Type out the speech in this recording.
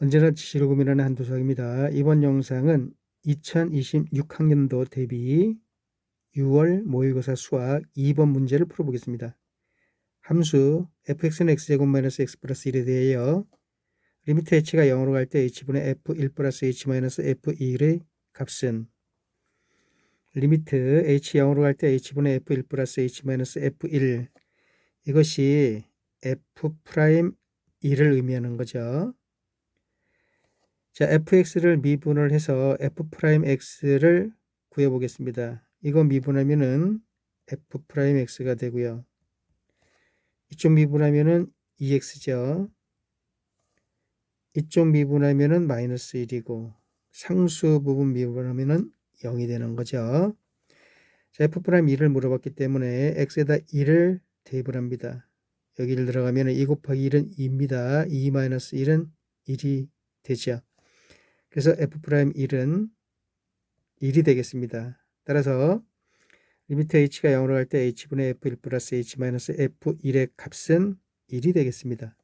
언제나 지식을 고민하는 한도수학입니다. 이번 영상은 2026학년도 대비 6월 모의고사 수학 2번 문제를 풀어보겠습니다. 함수 fx는 x제곱 마이너스 x 플러스 1에 대하여 리미트 h가 0으로 갈 때 h분의 f1 플러스 h 마이너스 f1의 값은 리미트 h 0으로 갈 때 h분의 f1 플러스 h 마이너스 f1 이것이 f 프라임 1을 의미하는 거죠. 자, fx를 미분을 해서 f 프라임 x를 구해 보겠습니다. 이거 미분하면은 f 프라임 x가 되고요. 이쪽 미분하면은 2x죠. 이쪽 미분하면은 마이너스 1이고 상수 부분 미분하면은 0이 되는 거죠. 자, f 프라임 1을 물어봤기 때문에 x에다 1을 대입을 합니다. 여기를 들어가면 2 곱하기 1은 2입니다. 2 마이너스 1은 1이 되죠. 그래서 f'1은 1이 되겠습니다. 따라서 리미트 h가 0으로 갈 때 h분의 f1 플러스 h 마이너스 f1의 값은 1이 되겠습니다.